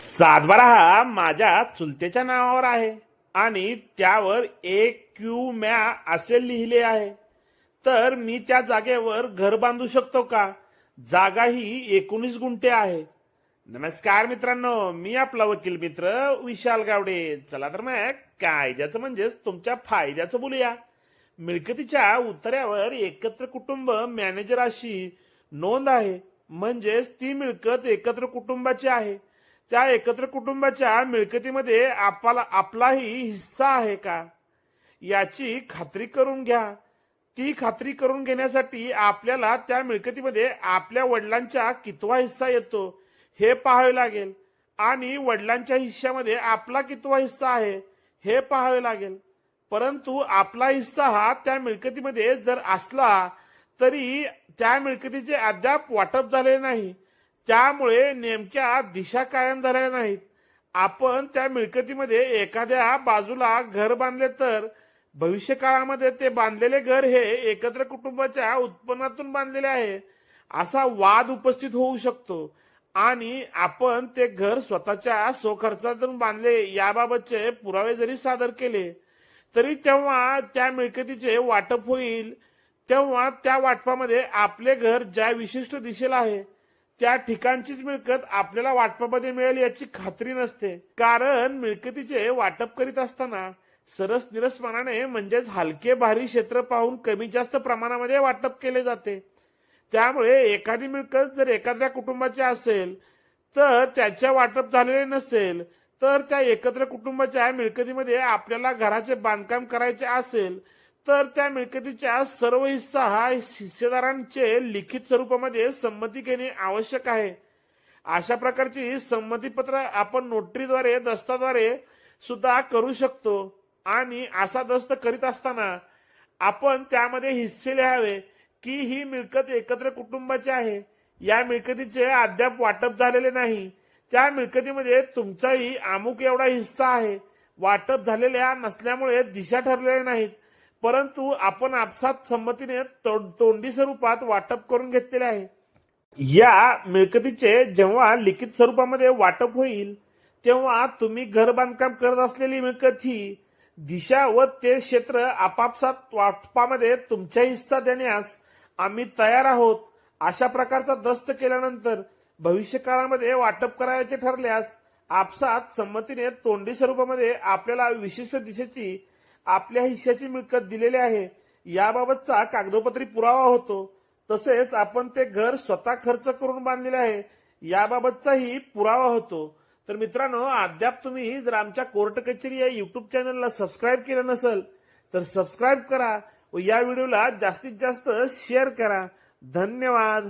सातबारा हा माझ्या चुलत्याच्या नावावर आहे. आणि त्यावर एक क्यू म्या असे लिहिले आहे. तर मी त्या जागेवर घर बांधू शकतो का? जागा ही एकोणीस गुंठे आहे. नमस्कार मित्रांनो मी आपला वकील मित्र विशाल गावडे. चला तर मग कायद्याचं म्हणजेच तुमच्या फायद्याचं बोलूया. मिळकतीच्या उत्तऱ्यावर एकत्र कुटुंब मॅनेजर अशी नोंद आहे. म्हणजेच ती मिळकत एकत्र कुटुंबाची आहे. त्या एकत्र कुटुंबाच्या मिळकतीमध्ये आपला आपलाही हिस्सा आहे का? याची खात्री करून घ्या. ती खात्री करून घेण्यासाठी आपल्याला त्या मिळकतीमध्ये आपल्या वडिलांचा कितवा हिस्सा येतो हे पाहावे लागेल. आणि वडिलांच्या हिस्सामध्ये आपला कितवा हिस्सा आहे हे पाहावे लागेल. परंतु आपला हिस्सा हा त्या मिळकतीमध्ये जर असला तरी त्या मिळकतीचे अद्याप वाटप झाले नाही. त्यामुळे नेमक्या दिशा कायम झालेल्या नाहीत. आपण त्या मिळकतीमध्ये एखाद्या बाजूला घर बांधले तर भविष्य काळामध्ये ते बांधलेले घर हे एकत्र कुटुंबाच्या उत्पन्नातून बांधलेले आहे. असा वाद उपस्थित होऊ शकतो. आणि आपण ते घर स्वतःच्या स्वखर्चातून बांधले याबाबतचे पुरावे जरी सादर केले तरी तेव्हा त्या मिळकतीचे वाटप होईल. तेव्हा त्या वाटपामध्ये आपले घर ज्या विशिष्ट दिशेला आहे त्या ठिकाणचीच मिळकत आपल्याला वाटपामध्ये मिळेल याची खात्री नसते. कारण मिळकतीचे वाटप करीत असताना सरस निरसमानाने म्हणजेच हलके भारी क्षेत्र पाहून कमी जास्त प्रमाणामध्ये वाटप केले जाते. त्यामुळे एखादी मिळकत जर एखाद्या कुटुंबाची असेल तर त्याच्या वाटप झालेले नसेल तर त्या एकत्र कुटुंबाच्या मिळकतीमध्ये आपल्याला घराचे बांधकाम करायचे असेल तर त्या मिळकतीच्या सर्व हिस्सा हा हिस्सेदारांचे लिखित स्वरूपामध्ये संमती घेणे आवश्यक आहे. अशा प्रकारची संमतीपत्र आपण नोटरीद्वारे दस्ताद्वारे सुद्धा करू शकतो. आणि असा दस्त करीत असताना आपण त्यामध्ये हिस्से लिहावे की ही मिळकत एकत्र कुटुंबाची आहे. या मिळकतीचे अद्याप वाटप झालेले नाही. त्या मिळकतीमध्ये तुमचाही अमुक एवढा हिस्सा आहे. वाटप झालेल्या नसल्यामुळे दिशा ठरलेल्या नाहीत. परंतु आपण आपसात संमतीने तोंडी स्वरूपात वाटप करून घेतलेले आहे. या मिळकतीचे जेव्हा लिखित स्वरूपामध्ये वाटप होईल तेव्हा तुम्ही घर बांधकाम करत असलेली मिळकत ही दिशा व ते क्षेत्र आपापसात वाटपामध्ये तुमच्या हिस्सा देण्यास आम्ही तयार आहोत. अशा प्रकारचा दस्त केल्यानंतर भविष्य काळामध्ये वाटप करायचे ठरल्यास आपसात संमतीने तोंडी स्वरूपामध्ये आपल्याला विशिष्ट दिशेची आपल्या हिश्श्याची मिळकत दिलेली आहे. याबाबतचा कागदोपत्री पुरावा होतो. तसेच आपण ते घर स्वतः खर्च करून बांधलेले आहे. याबाबतचाही पुरावा होतो. तर मित्रांनो अद्याप तुम्ही जर आमच्या कोर्ट कचेरी या युट्यूब चॅनलला सबस्क्राईब केलं नसेल तर सबस्क्राईब करा व या व्हिडिओला जास्तीत जास्त शेअर करा. धन्यवाद.